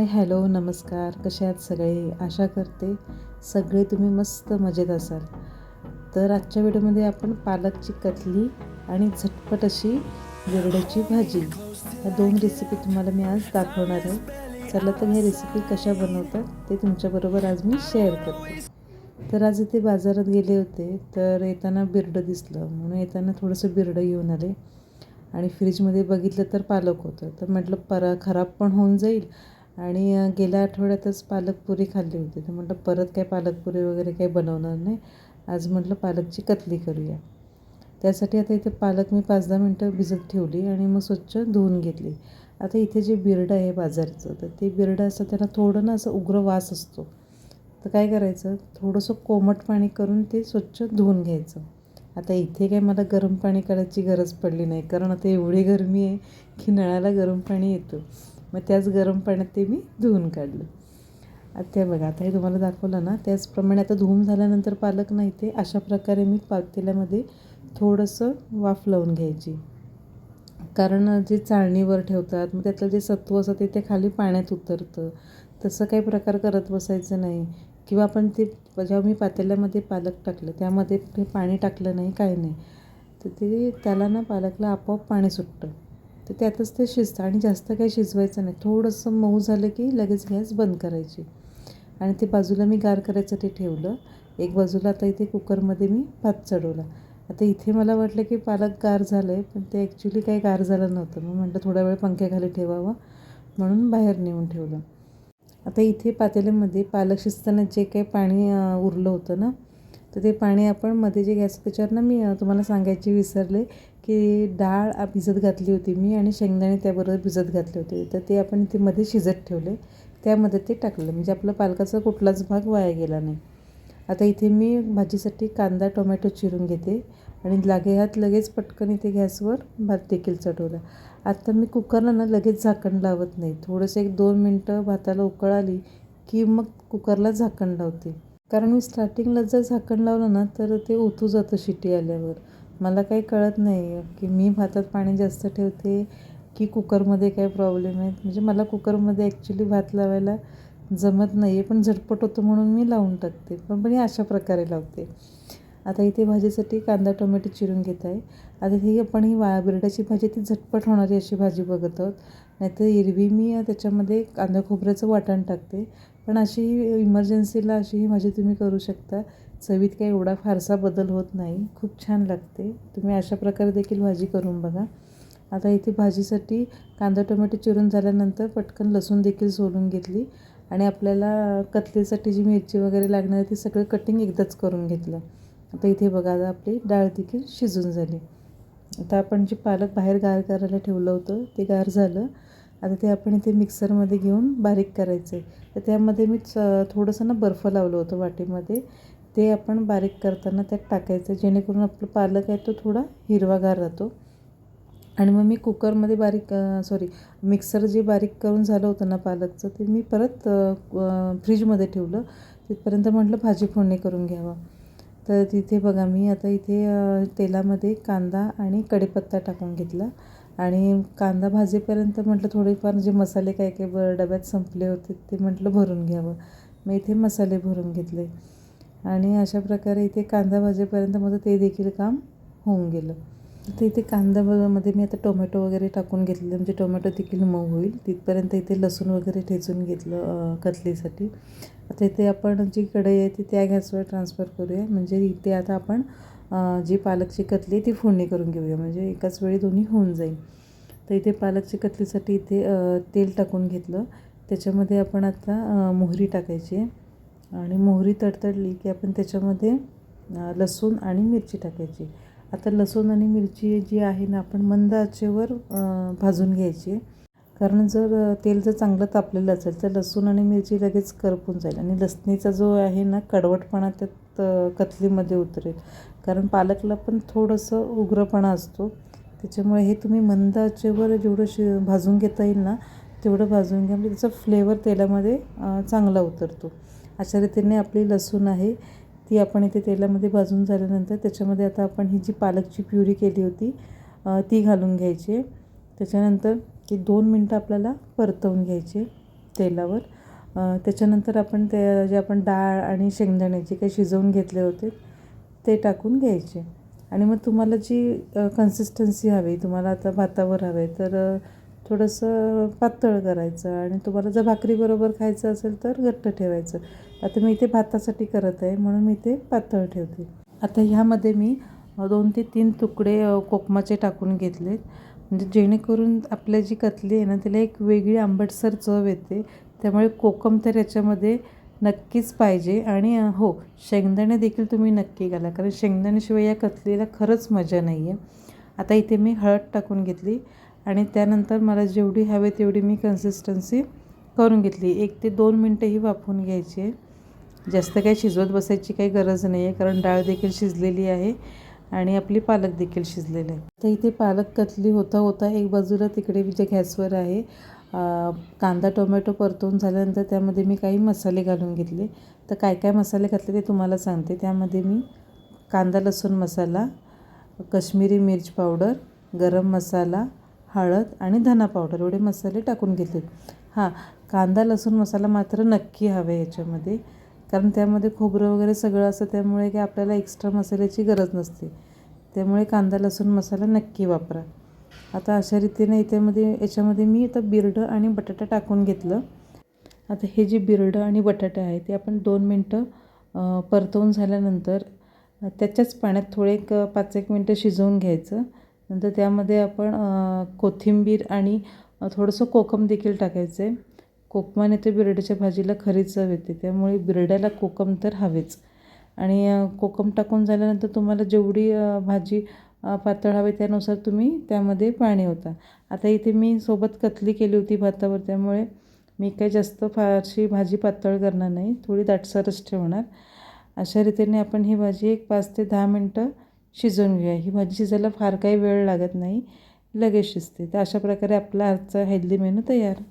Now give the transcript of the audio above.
Hi hello नमस्कार. कसे आहात सगळे? आशा करते सगळे तुम्ही मस्त मजेत असाल. तर आजच्या व्हिडिओमध्ये आपण पालकची कतली आणि झटपट अशी बिरड्याची भाजी. ह्या दोन रेसिपी तुम्हाला मी आज दाखवणार आहे. चला तर ह्या रेसिपी कशा बनवतात ते तुमच्याबरोबर आज मी शेअर करते. तर आज इथे बाजारात गेले होते तर येताना बिरडं दिसलं. म्हणून येताना थोडंसं बिरडं घेऊन आले. आणि फ्रीजमध्ये बघितलं तर पालक होतं. तर म्हटलं परा खराब पण होऊन जाईल. आणि गेल्या आठवड्यातच पालकपुरी खाल्ली होती. तर म्हटलं परत काय पालकपुरी वगैरे काही बनवणार नाही. आज म्हटलं पालकची कतली करूया. त्यासाठी आता इथे पालक मी पाच दहा मिनटं भिजत ठेवली आणि मग स्वच्छ धुवून घेतली. आता इथे जे बिरडं आहे बाजारचं तर ते बिरडं असं त्याला थोडं ना असं उग्र वास असतो. तर काय करायचं? थोडंसं कोमट पाणी करून ते स्वच्छ धुवून घ्यायचं. आता इथे काय मला गरम पाणी करायची गरज पडली नाही. कारण आता एवढी गरमी आहे की नळाला गरम पाणी येतं. मग त्याच गरम पाण्यात ते मी धुवून काढलं. आता ते बघा आता हे तुम्हाला दाखवलं ना त्याचप्रमाणे आता धुवून झाल्यानंतर पालक नाही ते अशा प्रकारे मी पातेल्यामध्ये थोडंसं वाफ लावून घ्यायची. कारण जे चाळणीवर ठेवतात मग त्यातलं जे सत्व असतं ते ते खाली पाण्यात उतरतं. तसं काही प्रकार करत बसायचं नाही. किंवा आपण ते जेव्हा मी पातेल्यामध्ये पालक टाकलं त्यामध्ये पाणी टाकलं नाही काही नाही. तर ते त्याला ना पालकला आपोआप पाणी सुटतं. तर त्यातच ते शिजतं आणि जास्त काही शिजवायचं नाही. थोडंसं मऊ झालं की लगेच गॅस बंद करायची. आणि ते बाजूला मी गार करायचं ते ठेवलं. एक बाजूला आता इथे कुकरमध्ये मी भात चढवला. आता इथे मला वाटलं की पालक गार झालं आहे पण ते ॲक्च्युली काही गार झालं नव्हतं. मग म्हटलं थोडा वेळ पंख्याखाली ठेवावा म्हणून बाहेर नेऊन ठेवलं. आता इथे पातेल्यामध्ये पालक शिजताना जे काही पाणी उरलं होतं ना तर ते पाणी आपण मध्ये जे गॅस त्याच्यावर ना मी तुम्हाला सांगायचे विसरले की डाळ भिजत घातली होती मी आणि शेंगदाणे त्याबरोबर भिजत घातले होते. तर ते आपण ते मध्ये शिजत ठेवले. त्यामध्ये ते टाकलं. म्हणजे आपलं पालकाचा कुठलाच भाग वाया गेला नाही. आता इथे मी भाजीसाठी कांदा टोमॅटो चिरून घेते आणि लागे हात लगेच पटकन इथे गॅसवर भात देखील चढवला आता मी कुकरला ना लगेच झाकण लावत नाही. थोडंसं एक दोन मिनटं भाताला उकळ आली की मग कुकरला झाकण लावते. कारण मी स्टार्टिंगला जर झाकण लावलं ना तर ते ओतू जातं शिटी आल्यावर. मला काही कळत नाही की मी भातात पाणी जास्त ठेवते की कुकरमध्ये काय प्रॉब्लेम आहेत म्हणजे मला कुकरमध्ये ॲक्च्युली भात लावायला जमत नाही आहे पण झटपट होतं म्हणून मी लावून टाकते. पण पण अशा प्रकारे लावते. आता इथे भाजीसाठी कांदा टोमॅटो चिरून घेत आहे. आता ही आपण ही वा बिरड्याची भाजी ती झटपट होणारी अशी भाजी बघत आहोत. नाहीतर एरवी मी त्याच्यामध्ये कांदा खोबऱ्याचं वाटण टाकते. पण अशी इमर्जन्सीला अशी ही भाजी तुम्ही करू शकता. चवीत काही एवढा फारसा बदल होत नाही. खूप छान लागते. तुम्ही अशा प्रकारे देखील भाजी करून बघा. आता इथे भाजीसाठी कांदा टोमॅटो चिरून झाल्यानंतर पटकन लसूण देखील सोलून घेतली. आणि आपल्याला कतलीसाठी जी मिरची वगैरे लागणार आहे ती सगळं कटिंग एकदाच करून घेतलं. आता इथे बघा आता आपली डाळ देखील शिजून झाली. आता आपण जे पालक बाहेर गार करायला ठेवलं होतं ते गार झालं. आता ते आपण इथे मिक्सरमध्ये घेऊन बारीक करायचं. आहे तर त्यामध्ये मी च थोडंसं ना बर्फ लावलं होतं वाटीमध्ये. ते आपण बारीक करताना त्यात टाकायचं. जेणेकरून आपलं पालक आहे तो थोडा हिरवागार राहतो. आणि मग मी कुकरमध्ये बारीक सॉरी मिक्सर जे बारीक करून झालं होतं ना पालकचं ते मी परत फ्रीजमध्ये ठेवलं. तिथपर्यंत म्हटलं भाजी फोडणी करून घ्यावं. तर तिथे बघा मी आता इथे तेलामध्ये कांदा आणि कढीपत्ता टाकून घेतला. आणि कांदा भाजेपर्यंत म्हटलं थोडेफार जे मसाले काय काय ब डब्यात संपले होते ते म्हटलं भरून घ्यावं. मग इथे मसाले भरून घेतले. आणि अशा प्रकारे इथे कांदा भाजेपर्यंत माझं ते देखील काम होऊन गेलं. तर इथे कांदा मध्ये मी आता टोमॅटो वगैरे टाकून घेतले म्हणजे टोमॅटो देखील मऊ होईल. तिथपर्यंत इथे लसूण वगैरे ठेचून घेतलं कतलीसाठी. आता इथे आपण जी कढई आहे ती त्या गॅसवर ट्रान्सफर करूया. म्हणजे इथे आता आपण जी पालकची कतली आहे ती फोडणी करून घेऊया. म्हणजे एकाच वेळी दोन्ही होऊन जाईल. तर इथे पालकची कतलीसाठी इथे तेल टाकून घेतलं. त्याच्यामध्ये आपण आता मोहरी टाकायची आहे. आणि मोहरी तडतडली की आपण त्याच्यामध्ये लसूण आणि मिरची टाकायची. आता लसूण आणि मिरची जी आहे ना आपण मंद आचेवर भाजून घ्यायची. कारण जर तेल जर चांगलं तापलेलं असेल तर लसूण आणि मिरची लगेच करपून जाईल. आणि लसणीचा जो आहे ना कडवटपणा त्यात कतलीमध्ये उतरेल. कारण पालकला पण थोडंसं उग्रपणा असतो. त्याच्यामुळे हे तुम्ही मंद आचेवर जेवढं शि भाजून घेता येईल ना तेवढं भाजून घ्या. म्हणजे त्याचा फ्लेवर तेलामध्ये चांगला उतरतो. अशा रीतीने आपली लसूण आहे ती आपण इथे तेलामध्ये भाजून झाल्यानंतर त्याच्यामध्ये आता आपण ही जी पालकची प्युरी केली होती ती घालून घ्यायची. त्याच्यानंतर ती दोन मिनटं आपल्याला परतवून घ्यायची तेलावर. त्याच्यानंतर आपण ते जे आपण डाळ आणि शेंगदाण्याचे काही शिजवून घेतले होते ते टाकून घ्यायचे. आणि मग तुम्हाला जी कन्सिस्टन्सी हवी तुम्हाला आता भातावर हवे तर थोडंसं पातळ करायचं आणि तुम्हाला जर भाकरीबरोबर खायचं असेल तर घट्ट ठेवायचं. आता मी इथे भातासाठी करत आहे म्हणून मी ते पातळ ठेवते. आता ह्यामध्ये मी दोन ते तीन तुकडे कोकमाचे टाकून घेतलेत. म्हणजे जेणेकरून आपल्या जी कतली आहे ना तिला एक वेगळी आंबटसर चव येते. त्यामुळे कोकम तर याच्यामध्ये नक्कीच पाहिजे. आणि हो शेंगदाणे देखील तुम्ही नक्की घाला. कारण शेंगदाण्याशिवाय या कथलीला खरंच मजा नाही आहे आता इथे मी हळद टाकून घेतली आणि त्यानंतर मला जेवढी हवे तेवढी मी कन्सिस्टन्सी करून घेतली. एक ते दोन मिनटं ही वाफवून घ्यायची आहे. जास्त काही शिजवत बसायची काही गरज नाही आहे कारण डाळ देखील शिजलेली आहे आणि आपली पालक देखील शिजलेली आहे. तर इथे पालक कतली होता होता एक बाजूला तिकडे जे गॅसवर आहे. कांदा टोमॅटो परतून झाल्यानंतर त्यामध्ये मी काही मसाले घालून घेतले. तर काय काय मसाले घातले ते तुम्हाला सांगते. त्यामध्ये मी कांदा लसूण मसाला कश्मीरी मिर्च पावडर गरम मसाला हळद आणि धना पावडर एवढे मसाले टाकून घेतलेत. हां कांदा लसूण मसाला मात्र नक्की हवा याच्यामध्ये. कारण त्यामध्ये खोबरं वगैरे सगळं असतं त्यामुळे काय आपल्याला एक्स्ट्रा मसाल्याची गरज नसते. त्यामुळे कांदा लसूण मसाला नक्की वापरा. आता अशा रीतीने याच्यामध्ये याच्यामध्ये मी आता बिरडं आणि बटाटा टाकून घेतलं. आता हे जे बिरडं आणि बटाटा आहे ते आपण दोन मिनटं परतवून झाल्यानंतर त्याच्याच पाण्यात थोडे एक पाच एक मिनटं शिजवून घ्यायचं. नंतर त्यामध्ये आपण कोथिंबीर आणि थोडंसं कोकम देखील टाकायचं. आहे कोकमाने ते बिरड्याच्या भाजीला खरी चव येते त्यामुळे बिरड्याला कोकम तर हवेच. आणि कोकम टाकून झाल्यानंतर तुम्हाला जेवढी भाजी पातळ हवे त्यानुसार तुम्ही त्यामध्ये पाणी होता आता इथे मी सोबत कतली केली होती भातावर त्यामुळे मी काही जास्त फारशी भाजी पातळ करणार नाही थोडी दाटसरच ठेवणार. अशा रीतीने आपण ही भाजी एक पाच ते दहा मिनटं शिजवून घेऊया. ही भाजी शिजायला फार काही वेळ लागत नाही लगेच शिजते. तर अशा प्रकारे आपला आजचा हेल्दी मेनू तयार.